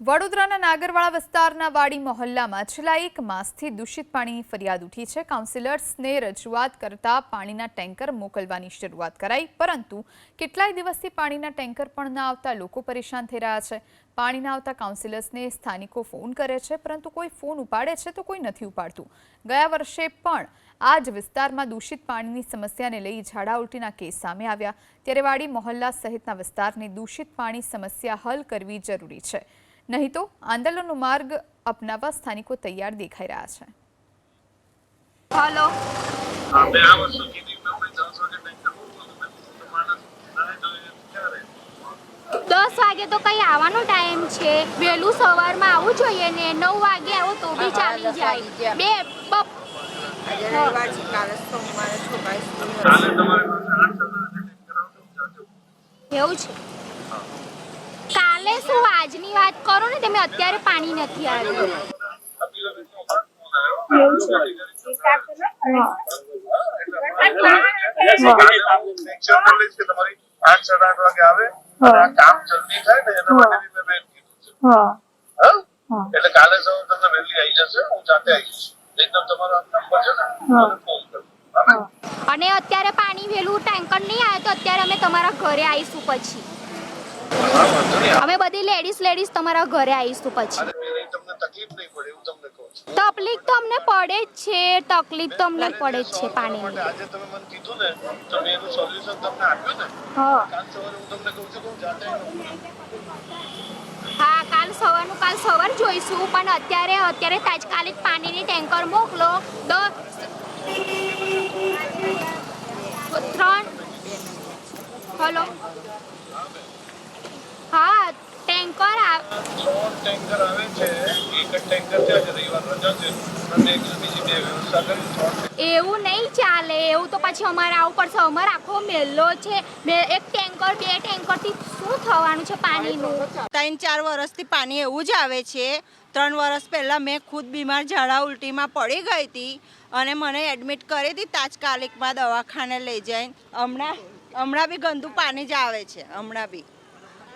વડોદરાના નાગરવાળા વિસ્તારના વાડી મહોલ્લામાં છેલ્લા એક માસથી દૂષિત પાણીની ફરિયાદ ઉઠી છે. કાઉન્સિલર્સને રજૂઆત કરતા પાણીના ટેન્કર મોકલવાની શરૂઆત કરાઈ, પરંતુ કેટલાય દિવસથી પાણીના ટેન્કર પણ ન આવતા લોકો પરેશાન થઈ રહ્યા છે. પાણી ના આવતા કાઉન્સિલર્સને સ્થાનિકો ફોન કરે છે, પરંતુ કોઈ ફોન ઉપાડે છે તો કોઈ નથી ઉપાડતું. ગયા વર્ષે પણ આ જ વિસ્તારમાં દૂષિત પાણીની સમસ્યાને લઈ ઝાડા ઉલટીના કેસ સામે આવ્યા. ત્યારે વાડી મહોલ્લા સહિતના વિસ્તારની દૂષિત પાણી સમસ્યા હલ કરવી જરૂરી છે. નહીં તો આંદોલનનો માર્ગ અપનાવવા સ્થાનિકો તૈયાર દેખાઈ રહ્યા છે. હલો. દસ વાગે તો કઈ આવવાનો ટાઈમ છે. વહેલું સવારમાં આવવું જોઈએ ને નવ વાગે આવો તો બી ચાલી જાય. બે બપ. એવું છે. શું આજની વાત કરો ને તમે? અત્યારે પાણી નથી આવ્યું? એટલે કાલે સવારે તમને વહેલી આવી. જશે હું. જાતે આવી જઈશ એકદમ તમારો નંબર છે ને ફોન કરો અને અત્યારે પાણી વહેલું ટેન્કર નહીં આવે તો અત્યારે અમે તમારા ઘરે આવીશું પછી. અમે બધી લેડીઝ લેડીઝ તમારા ઘરે આવીશું પછી. તકલીફ તો અમને પડે જ છે તકલીફ તો અમને પડે જ છે પાણી પાણીની. આજે તમે મને કીધું ને તો મેં એનું સોલ્યુશન તમને આપ્યું ને હા. કાલ સવારે હું તમને કહું છું કે હું જાતે હા કાલ સવારનું કાલ સવાર જોઈશું પણ અત્યારે અત્યારે તાત્કાલિક પાણીની ટેન્કર મોકલો. દસ ત્રણ હલો હા ટેન્કર આ સો ટેન્કર આવે છે એક જ ટેન્કર છે આજે રવિવાર રજા છે અને એક બીજી બે વ્યવસ્થા કરી એવું નહીં ચાલે એવું તો પછી અમારે આવવું પડશે. અમારે આખો મેલ્લો છે. બે એક ટેન્કર બે ટેન્કરથી શું થવાનું છે પાણીનું? ત્રણ ચાર વર્ષથી પાણી એવું જ આવે છે. ત્રણ વર્ષ પહેલાં મેં ખુદ બીમાર ઝાડા ઉલટીમાં પડી ગઈ હતી અને મને એડમિટ કરી હતી તાત્કાલિકમાં દવાખાને લઈ જઈને. હમણાં હમણાં બી ગંદુ પાણી જ આવે છે. હમણાં બી.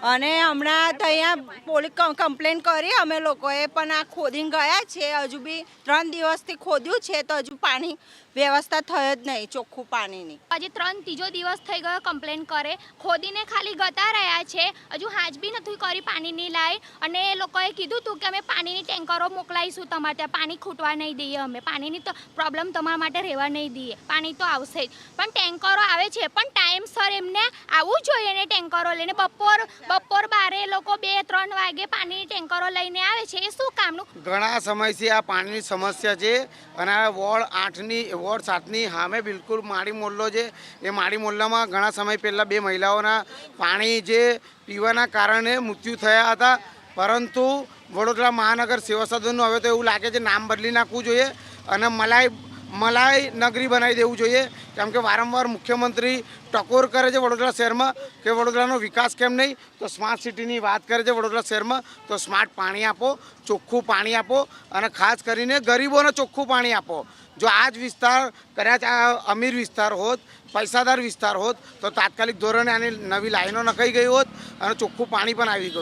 અને હમણાં તો અહીંયા પોલીસ કમ્પ્લેન કરી, અમે લોકોએ પણ આ ખોદીને ગયા છે. હજુ બી ત્રણ દિવસથી ખોદ્યું છે, તો હજુ પાણી વ્યવસ્થા થઈ જ નહીં ચોખ્ખું પાણીની. હજી ત્રણ ત્રીજો દિવસ થઈ ગયો કમ્પ્લેન કરે. ખોદીને ખાલી ગતા રહ્યા છે. હજુ હાજ બી નથી કરી પાણીની લાઈ. અને એ લોકોએ કીધું હતું કે અમે પાણીની ટેન્કરો મોકલાવીશું તમારે ત્યાં. પાણી ખૂટવા નહીં દઈએ અમે. પાણીની તો પ્રોબ્લેમ તમારા માટે રહેવા નહીં દઈએ. પાણી તો આવશે જ. પણ ટેન્કરો આવે છે. પણ ટાઈમસર એમને આવવું જોઈએ ને ટેન્કરો લઈને. બપોર બપોર બારે લોકો બે, ત્રણ વાગે પાણીની ટેન્કરો લઈને આવે છે. એ શું કામનું? ઘણા સમયથી આ પાણીની સમસ્યા છે અને આ વોર્ડ આઠની, વોર્ડ સાતની સામે બિલકુલ માળી મોલ્લો છે. એ માળી મોલ્લામાં ઘણા સમય પહેલાં બે મહિલાઓના પાણી જે પીવાના કારણે મૃત્યુ થયા હતા. પરંતુ વડોદરા મહાનગર સેવા સદનનું હવે તો એવું લાગે છે નામ બદલી નાખવું જોઈએ. અને મલાઈ મલાઈ નગરી બનાવી દેવું જોઈએ. કેમ કે વારંવાર મુખ્યમંત્રી ટકોર કરે છે વડોદરા શહેરમાં કે વડોદરાનો વિકાસ કેમ નહીં? તો સ્માર્ટ સિટીની વાત કરે છે વડોદરા શહેરમાં. તો સ્માર્ટ પાણી આપો, ચોખ્ખું પાણી આપો અને ખાસ કરીને ગરીબોને ચોખ્ખું પાણી આપો. જો આ જ વિસ્તાર કદાચ આ અમીર વિસ્તાર હોત, પૈસાદાર વિસ્તાર હોત, તો તાત્કાલિક ધોરણે આની નવી લાઈનો નખાઈ ગઈ હોત અને ચોખ્ખું પાણી પણ આવી ગયું.